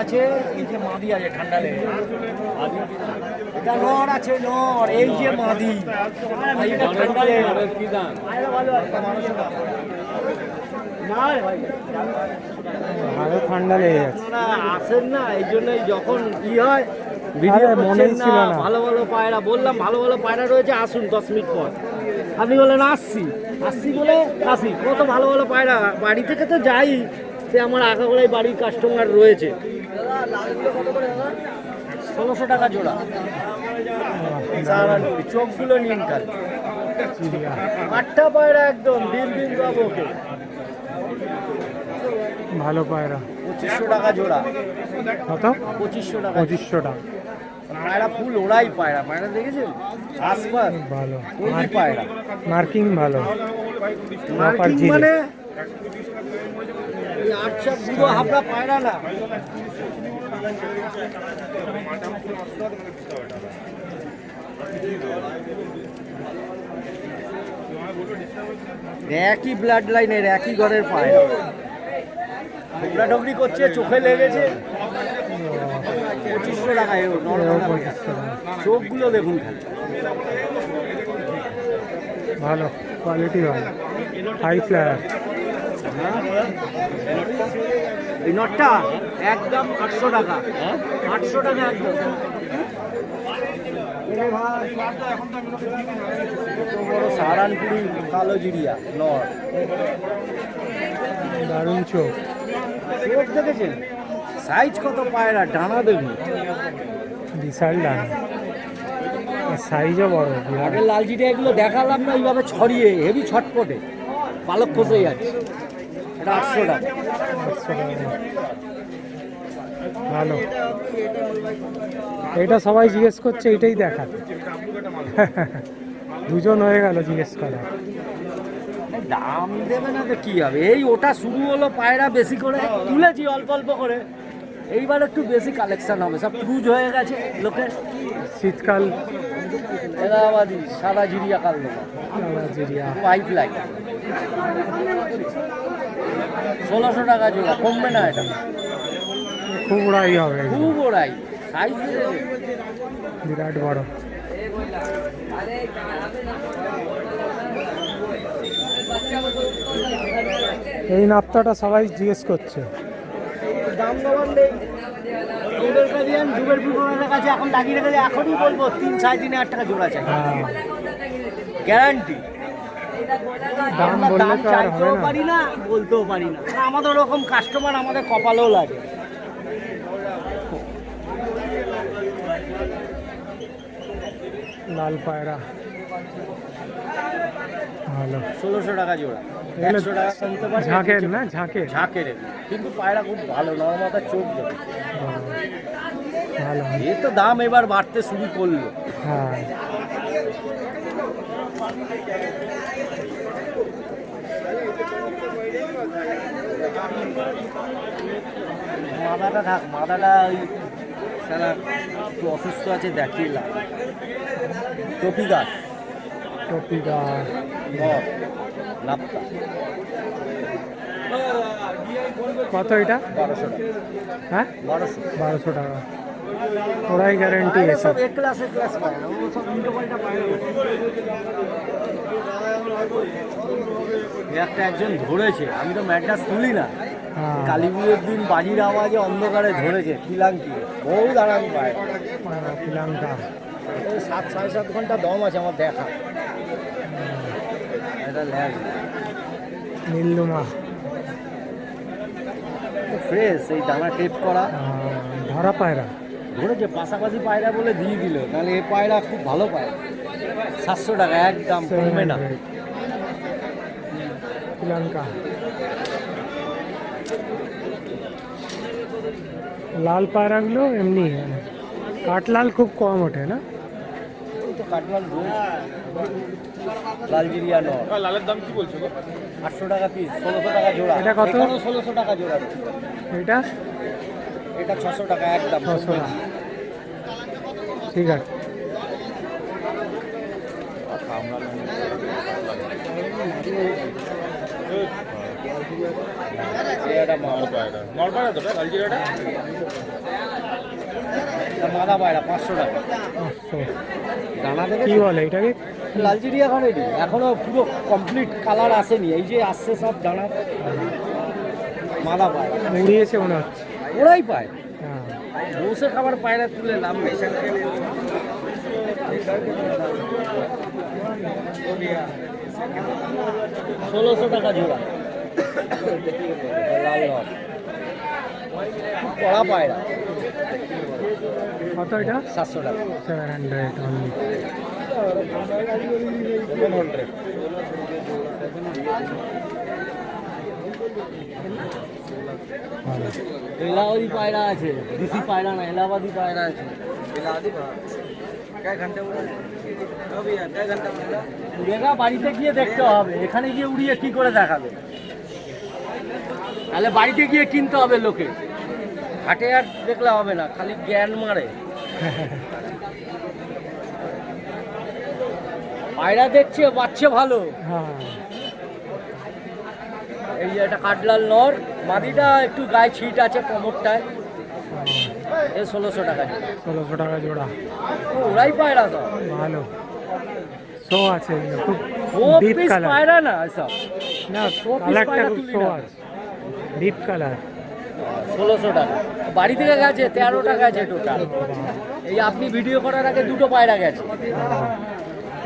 আছে এই যে মাদি আছে ঠান্ডা লেগে এটা আছে এই যে মাদি। ঠান্ডা ঠান্ডা যাচ্ছে। আসেন না এই জন্যই যখন কি হয় ভিডিও আরে, করছেন মনেই ছিল না না। ভালো ভালো পায়রা বললাম ভালো ভালো পায়রা রয়েছে আসুন দশ মিনিট পর। আপনি বলেন আসছি। আসছি বলে আসি। কত ভালো ভালো পায়রা। বাড়ি থেকে তো যাই। সে আমার আঁকা আঁকাগোড়ায় বাড়ির কাস্টমার রয়েছে। ষোলোশো টাকা জোড়া। চোখগুলো নিন কাল। আটটা পায়রা একদম ডিম ডিম পাবো ওকে। ভালো পায়রা। পঁচিশশো টাকা জোড়া। কত? পঁচিশশো টাকা। পঁচিশশো টাকা। পায়রা ফুল ওরাই পায়রা পায়রা দেখেছেন? আশপাশ ভালো। ওই পায়রা। মার্কিং ভালো। মার্কিং। মানে পুরো হাফটা পায়রা না। একই ব্লাড লাইনের একই ঘরের পায়রা। ঢোকরাঢোকরি করছে চোখে লেগেছে। পঁচিশশো টাকা চোখগুলো দেখুন ভালো কোয়ালিটি ভালো। হাই ফ্লায়ার এই নটটা একদম আটশো টাকা। আটশো টাকা একদম। সাহারানপুরি কালো জিরিয়া নট দারুণ চোখ। চোখ দেখেছেন? সাইজ কত পায়রা? ডানা দেখুন। বিশাল ডান। সাইজও বড়। আগের লাল জিরিয়াগুলো দেখালাম না এইভাবে ছড়িয়ে হেভি ছটপটে। পালক খসে যাচ্ছে। এটা আটশো আটশো টাকা। ভালো। এটা সবাই জিজ্ঞেস করছে এটাই দেখা। দুজন হয়ে গেল জিজ্ঞেস করা। দাম দেবে না তো কি হবে? এই ওটা শুরু হলো পায়রা বেশি করে। তুলেছি অল্প অল্প করে। এইবার একটু বেশি কালেকশন হবে। সব ক্রুজ হয়ে গেছে। লোকে শীতকাল। এলাহাবাদি সাদা জিরিয়া কাল জিরিয়া। পাইপ লাইন ষোলোশো টাকা জোড়া। কমবে না এটা? খুব উড়াই হবে। খুব ওরাই সাইজ বিরাট বড়। এই নাপ্তাটা সবাই জিজ্ঞেস করছে। দাম দেওয়ার নেই জুবের কাদিয়ান জুবের বিপণের কাছে এখন রেখেছে এখনই বলব তিন সাড়ে তিন হাজার টাকা জোড়া চাই। গ্যারান্টি দাম চাইতেও পারি না বলতেও পারি না। আমাদের ওরকম কাস্টমার আমাদের কপালেও লাগে। লাল পায়রা। ভালো। ষোলোশো টাকা জোড়া। একশো টাকা কমতে পারে ঝাঁকের না? ঝাঁকের? ঝাঁকের। কিন্তু পায়রা খুব ভালো নর্মাদার চোখ দেবে। ভালো। এ তো দাম এবার বাড়তে শুরু করল। হ্যাঁ। মাদাটা থাক মাদাটা ওই সারা একটু অসুস্থ আছে দেখিয়ে লাভ। টপি গাছ। লাভটা কত এটা? বারোশো হ্যাঁ? বারোশো বারোশো টাকা। ওরাই গ্যারেন্টি এসব সব এক ক্লাস এক ক্লাস পায় না ও সব উল্টো পাল্টা পায় না। একটা একজন ধরেছে আমি তো ম্যাড্রাস তুলি না। হ্যাঁ। কালী পুজোর দিন বাজির আওয়াজে অন্ধকারে ধরেছে পিলাঙ্কি বহু দাঁড়ান পায়। শ্রীলঙ্কা সাত সাড়ে সাত ঘণ্টা দম আছে আমার দেখা। নীলুমা। ফ্রেশ এই টেপ করা। ধরা পায়রা। ধরেছে পাশাপাশি পায়রা বলে দিয়ে দিল। নাহলে এ পায়রা খুব ভালো পায়রা। সাতশো টাকা একদম কমবে না। শ্রীলঙ্কা। লাল পায়রাগুলো এমনি কাঠলাল খুব কম ওঠে না? তো কাটলাল রয়েছে লালজিরিয়া লালের দাম কি বলছো আটশো টাকা পিস ষোলোশো টাকা জোড়া। এটা কত? ষোলোশো টাকা জোড়া এটা? এটা ছশো টাকা একদম। ছশো টাকা। ঠিক আছে। মাদা পায়রা পাঁচশো টাকা। দানা কি দেখে বলে এটাকে? লালচিড়ি এখন এটি। এখনও পুরো কমপ্লিট কালার আসেনি। এই যে আসছে সব দানা। মাদা পায়রা উড়িয়েছে মনে হচ্ছে ওরাই পায়। হ্যাঁ। বসে খাবার পায়রা তুলে লাভ নেই। ষোলোশো টাকা জোড়া। লাল কড়া পায়রা কত এটা? সাতশো টাকা। সেভেন হান্ড্রেড অনলি এলাহাবাদি পায়রা আছে দেশি পায়রা না এলাহাবাদি পায়রা আছে। বাড়িতে গিয়ে দেখতে হবে এখানে গিয়ে উড়িয়ে কি করে দেখাবে? তাহলে বাড়িতে গিয়ে কিনতে হবে লোকে। হাটে আর দেখলে হবে না খালি জ্ঞান মারে। পায়রা দেখছে বাচ্চা ভালো। হ্যাঁ। এই যে একটা কাটলাল নর মাদিটা একটু গায়ে ছিট আছে কোমরটায়। এ ষোলোশো টাকা। ষোলোশো টাকা জোড়া। ওরাই পায়রা তো ভালো। শো আছে খুব ডিপ কালার পায়রা না এসব। না শো পিস পায়রা শো আছে। ডিপ কালার ষোলোশো টাকা। বাড়ি থেকে গেছে তেরো টাকা আছে টোটাল এই আপনি ভিডিও করার আগে দুটো পায়রা গেছে।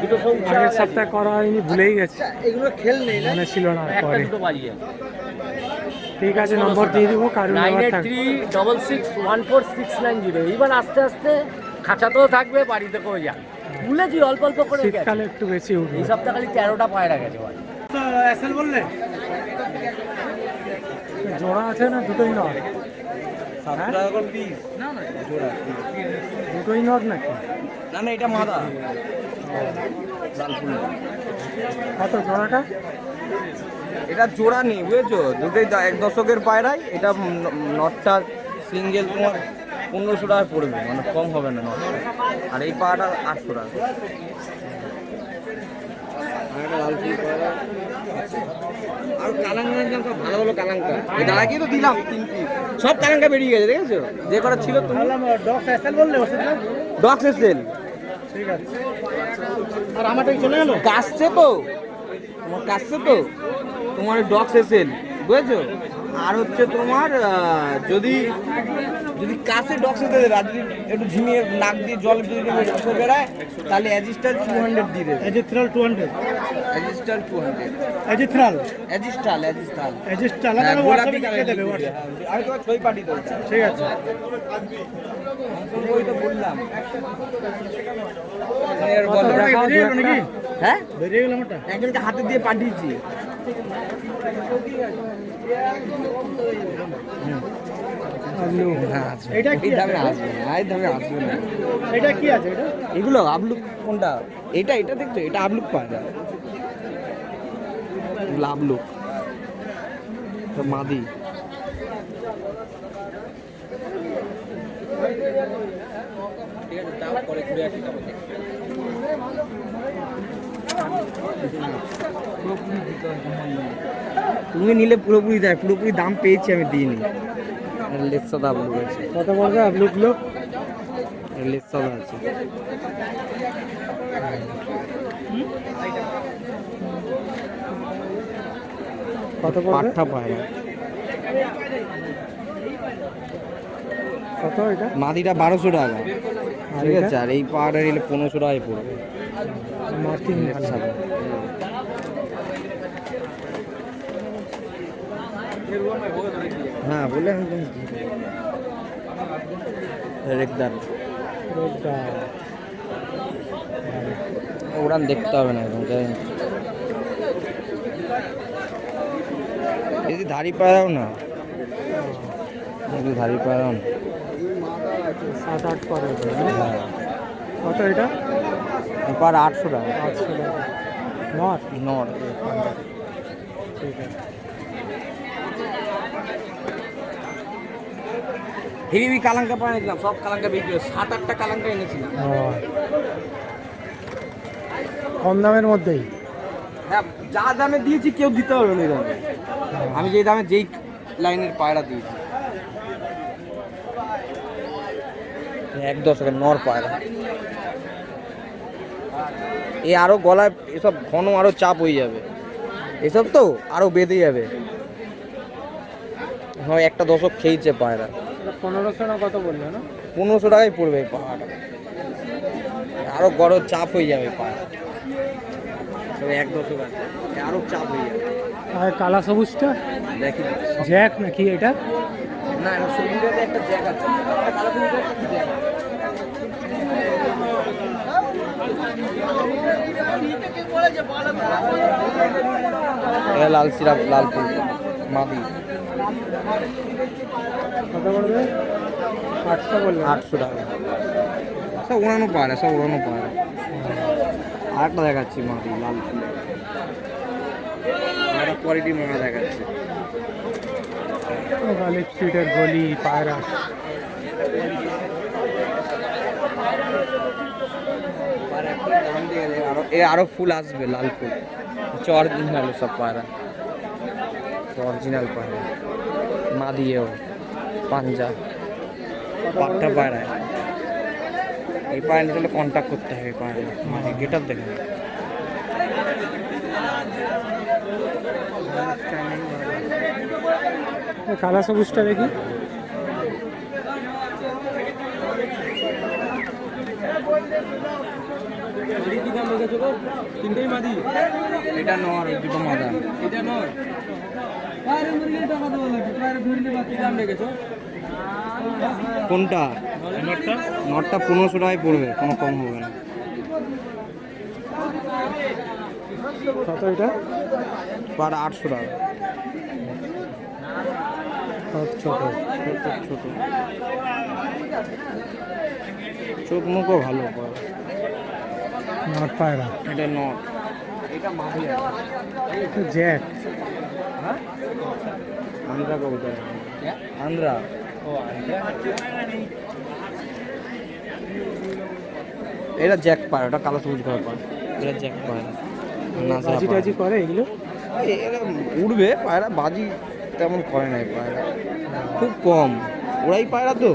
দুটো সৌচা আগের সপ্তাহে করা হয়নি ভুলেই গেছে। এগুলো খেল নেই না? মনে ছিল না একটা পরে। দুটো বাজিয়ে। ঠিক আছে নম্বর দিয়ে দিব কারণ nine number eight three double six one four six nine zero এইবার আস্তে আস্তে খাঁচাতেও থাকবে বাড়িতে করে যান ভুলেছি অল্প অল্প করে শীতকালে একটু বেশি উঠবে। এই সপ্তাহ খালি তেরোটা পায়রা গেছে ভাই বললে জোড়া আছে না দুটোই নট? জোড়া। দুটোই নট নাকি? না না এটা মাদা। কত জোড়াটা? এটা জোড়া নেই বুঝেছ? দুটোই এক দশকের পায়রাই এটা নটটা সিঙ্গেল তোমার পনেরোশো টাকা পড়বে মানে কম হবে না নটটা। আর এই পাটা আটশো টাকা। আর সব ভালো ভালো কালাঙ্কা এই দাঁড়াকেই তো দিলাম। তিন পিস সব কালাঙ্কা বেরিয়ে গেছে যে কটা ছিল তুমি। ডক্স এসএল বললে ওষুধ না ডক্স এসেল ঠিক আছে। আর আমারটা কি চলে গেল? কাশছে তো। তোমার কাশছে তো? তোমার ডক্স এসেল বুঝেছ? আর হচ্ছে তোমার যদি যদি কাছে ডক্স এসে দেবে আর যদি একটু ঝিমিয়ে নাক দিয়ে জল যদি উঠে বেড়ায় তাহলে অ্যাজিস্টার টু হান্ড্রেড দিয়ে দেবে। এজিথ্রাল টু হান্ড্রেড অ্যাজিস্টার টু হান্ড্রেড এজিথ্রাল অ্যাজিস্টাল অ্যাজিস্টাল। এজিস্টাল হ্যাঁ, গোলাপি দেবে আমি তোমার ছবি পাঠিয়ে দেবো। ঠিক আছে। ওই তো বললাম। একটা। হ্যাঁ? বেরিয়ে একজনকে হাতে দিয়ে পাঠিয়েছি। হ্যাঁ এটা কি দামে আসবে না এই দামে আসবে না। এটা কি আছে এটা? এগুলো আবলুক কোনটা? এটা এটা দেখছ? এটা আবলুক পাওয়া যায়। আবলুক মাদি। ঠিক আছে দাও পরে ঘুরে আসি তুমি নিলে পুরোপুরি দেয় পুরোপুরি দাম পেয়েছি আমি দিইনি। লেস সাদা আবলুক আছে কত পড়বে আলুগুলো লেস সাদা আছে। কত পাঠা পায়রা কত এটা? মাদিটা বারোশো টাকা। ঠিক আছে আর এই পাহাড়ে নিলে পনেরোশো টাকায় পড়বে। মার্কিন। সাদা। হ্যাঁ বলে একদম রেকদার। উড়ান দেখতে হবে না একদম। যদি ধাড়ি পায়রাও না? যদি ধাড়ি পায়রাও না। সাত আট পরে হ্যাঁ। কত এটা? পার আটশো টাকা। আটশো টাকা। নট? নট। ঠিক আছে। হেভি কালাঙ্কা এনেছিলাম সব কালাঙ্কা বিক্রি হয়েছে। সাত আটটা কালাঙ্কা এনেছিলাম। কম দামের মধ্যেই? হ্যাঁ যা দামে দিয়েছি কেউ দিতে পারবে না দামে আমি যেই দামে যেই লাইনের পায়রা দিয়েছি। এক দশকের নর পায়রা। এ আরও গলায় এসব ঘন আরও চাপ হয়ে যাবে। এসব তো আরও বেঁধে যাবে। হ্যাঁ একটা দশক খেয়েছে পায়রা। পনেরোশো না কত বলল না? পনেরোশো টাকাই পড়বে এই পাহাড়টা আরও বড় চাপ হয়ে যাবে পাহাড়। এক দশক আছে আরও চাপ হয়ে যাবে। আর কালা সবুজটা? দেখি। জ্যাক নাকি এটা? না সবুজটাতে একটা জ্যাক আছে। কালো একটা জ্যাক লাল সিরাপ লাল ফুল মাদি। আটশো বলল। আটশো টাকা। সব উড়ানো পায়রা সব উড়ানো পায়রা আর একটা দেখাচ্ছি মাদি লাল ফুল। একটা কোয়ালিটি মারা দেখাচ্ছি। গালিব স্ট্রিটের গলি পায়রা। এ আরও ফুল আসবে লাল ফুল। হচ্ছে অরিজিনাল সব পায়রা। অরিজিনাল পায়রা। মা দিয়েও। পাঞ্জা। পাট্টা পায়রা। এই পায়রা নিতে কন্ট্যাক্ট করতে হবে পায়রা মানে গেট আপ দেখে। কালা সবুজটা দেখি। এটা নর দুটো মাদা কোনটা? নটটা পনেরোশো টাকায় পড়বে কোনো কম হবে না। কত এটা? পার আটশো টাকা। সব ছোট। ছোট চোখ মুখও ভালো নট পায়রা। এটা নট। এটা মাঝি জ্যাক আন্দ্রা কবুতর আন্দ্রা এটা জ্যাক পায় ওটা কালো সবুজ করা পায় এটা জ্যাক পায় বাজি টাজি করে এগুলো? এরা উড়বে পায়রা বাজি তেমন করে নাই পায়রা। খুব কম। ওরাই পায়রা তো।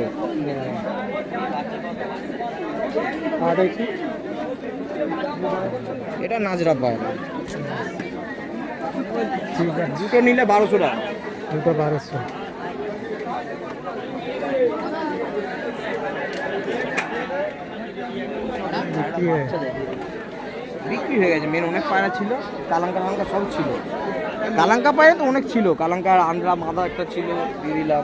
এটা নাজরা পায়রা। দুটো নিলে বারোশো টাকা। দুটো বারোশো। বিক্রি হয়ে গেছে। মেন অনেক পায়রা ছিল কালাঙ্কা কালাঙ্কা সব ছিল। কালাঙ্কা পায়রা তো অনেক ছিল। কালাঙ্কার আন্দ্রা মাদা একটা ছিল দিয়ে দিলাম।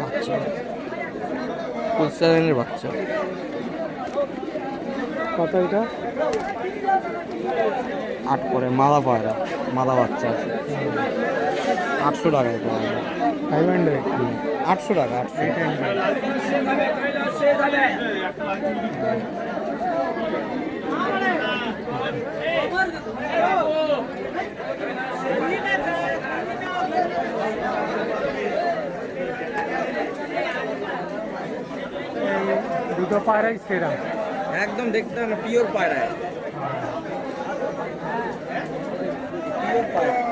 বাচ্চা। বাচ্চা? কত এটা? আট করে মালা পায়রা মালা বাচ্চা আছে। আটশো টাকা এটা। ফাইভ হান্ড্রেড আটশো টাকা আটশো। দুটো পায়রাই সেরা। একদম দেখতে হবে পিওর পায়রা পিওর পায়রা